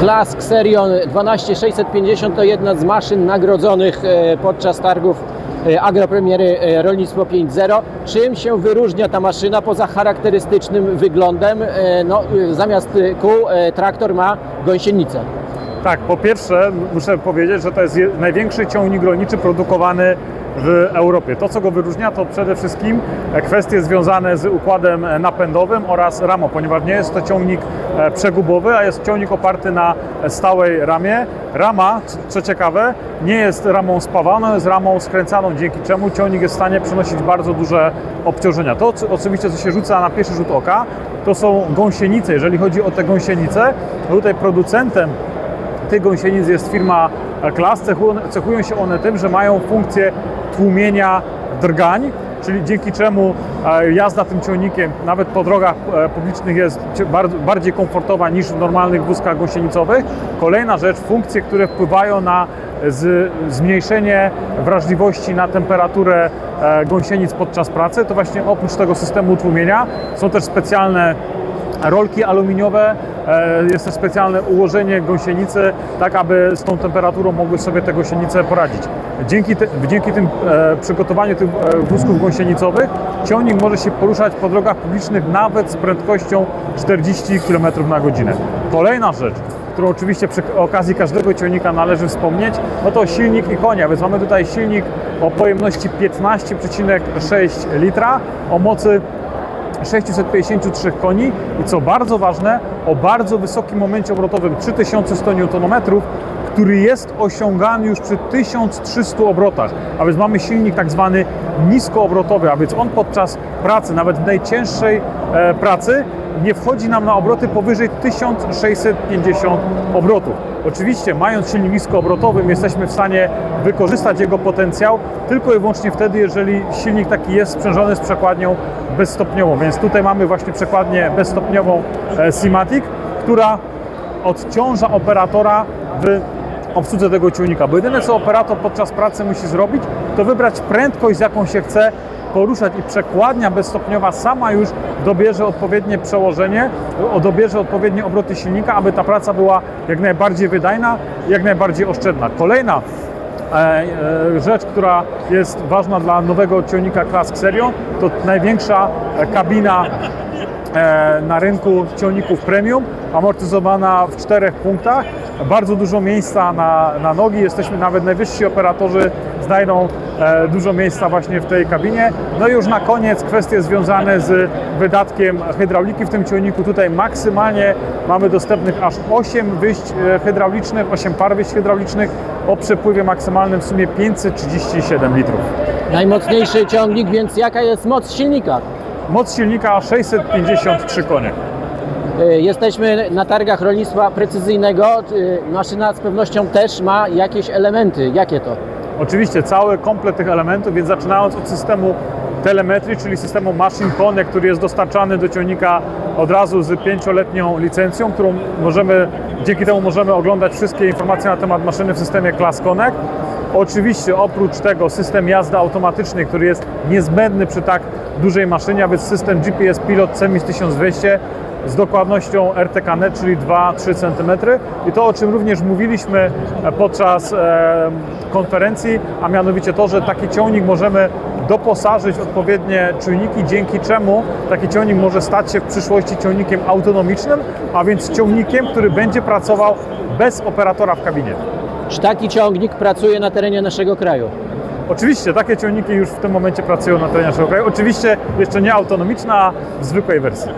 Klask Serion 12650 to jedna z maszyn nagrodzonych e, podczas targów e, Agropremiery e, Rolnictwo 5.0. Czym się wyróżnia ta maszyna poza charakterystycznym wyglądem? No, zamiast kół traktor ma gąsienicę. Tak, po pierwsze muszę powiedzieć, że to jest je- największy ciągnik rolniczy produkowany w Europie. To, co go wyróżnia, to przede wszystkim e, kwestie związane z układem e, napędowym oraz ramą, ponieważ nie jest to ciągnik e, przegubowy, a jest ciągnik oparty na e, stałej ramie. Rama, co ciekawe, nie jest ramą spawaną, jest ramą skręcaną, dzięki czemu ciągnik jest w stanie przynosić bardzo duże obciążenia. To, oczywiście, co się rzuca na pierwszy rzut oka, to są gąsienice. Jeżeli chodzi o te gąsienice, tutaj producentem tych gąsienic jest firma Klas. Cechują, cechują się one tym, że mają funkcję tłumienia drgań, czyli dzięki czemu e, jazda tym ciągnikiem nawet po drogach e, publicznych jest bardziej komfortowa niż w normalnych wózkach gąsienicowych. Kolejna rzecz, funkcje, które wpływają na zmniejszenie wrażliwości na temperaturę e, gąsienic podczas pracy, to właśnie oprócz tego systemu tłumienia są też specjalne rolki aluminiowe, e, jest też specjalne ułożenie gąsienicy, tak aby z tą temperaturą mogły sobie te gąsienice poradzić. Dzięki, te, dzięki tym e, przygotowaniu tych e, wózków gąsienicowych ciągnik może się poruszać po drogach publicznych nawet z prędkością 40 km na godzinę. Kolejna rzecz, którą oczywiście przy okazji każdego ciągnika należy wspomnieć, no to silnik i konia, więc mamy tutaj silnik o pojemności 15,6 litra, o mocy 653 koni. I co bardzo ważne, o bardzo wysokim momencie obrotowym 3100 Nm, który jest osiągany już przy 1300 obrotach, a więc mamy silnik tak zwany niskoobrotowy, a więc on podczas pracy, nawet w najcięższej e, pracy, nie wchodzi nam na obroty powyżej 1650 obrotów. Oczywiście, mając silnik niskoobrotowy, my jesteśmy w stanie wykorzystać jego potencjał tylko i wyłącznie wtedy, jeżeli silnik taki jest sprzężony z przekładnią bezstopniową. Więc tutaj mamy właśnie przekładnię bezstopniową e, Simatic, która odciąża operatora w obsłudze tego ciągnika. Bo jedyne co operator podczas pracy musi zrobić, to wybrać prędkość, z jaką się chce poruszać i przekładnia bezstopniowa sama już dobierze odpowiednie przełożenie, dobierze odpowiednie obroty silnika, aby ta praca była jak najbardziej wydajna, jak najbardziej oszczędna. Kolejna e, e, rzecz, która jest ważna dla nowego ciągnika Clask Serio, to największa kabina e, na rynku ciągników premium, amortyzowana w czterech punktach. Bardzo dużo miejsca na, na nogi. Jesteśmy nawet najwyżsi operatorzy znajdą e, dużo miejsca właśnie w tej kabinie. No i już na koniec kwestie związane z wydatkiem hydrauliki w tym ciągniku. Tutaj maksymalnie mamy dostępnych aż 8 wyjść e, hydraulicznych, 8 par wyjść hydraulicznych o przepływie maksymalnym w sumie 537 litrów. Najmocniejszy ciągnik, więc jaka jest moc silnika? Moc silnika 653 konie. E, Jesteśmy na targach rolnictwa precyzyjnego. E, Maszyna z pewnością też ma jakieś elementy. Jakie to? Oczywiście cały komplet tych elementów, więc zaczynając od systemu telemetrii, czyli systemu Machine Connect, który jest dostarczany do ciągnika od razu z pięcioletnią licencją, którą możemy, dzięki temu możemy oglądać wszystkie informacje na temat maszyny w systemie Class Connect. Oczywiście oprócz tego system jazdy automatycznej, który jest niezbędny przy tak dużej maszynie, a więc system GPS Pilot CEMIS 1200 z dokładnością RTK-NET, czyli 2-3 cm. I to, o czym również mówiliśmy e, podczas e, konferencji, a mianowicie to, że taki ciągnik możemy doposażyć w odpowiednie czujniki, dzięki czemu taki ciągnik może stać się w przyszłości ciągnikiem autonomicznym, a więc ciągnikiem, który będzie pracował bez operatora w kabinie. Czy taki ciągnik pracuje na terenie naszego kraju? Oczywiście takie ciągniki już w tym momencie pracują na terenie naszego kraju. Oczywiście jeszcze nie autonomiczna, a w zwykłej wersji.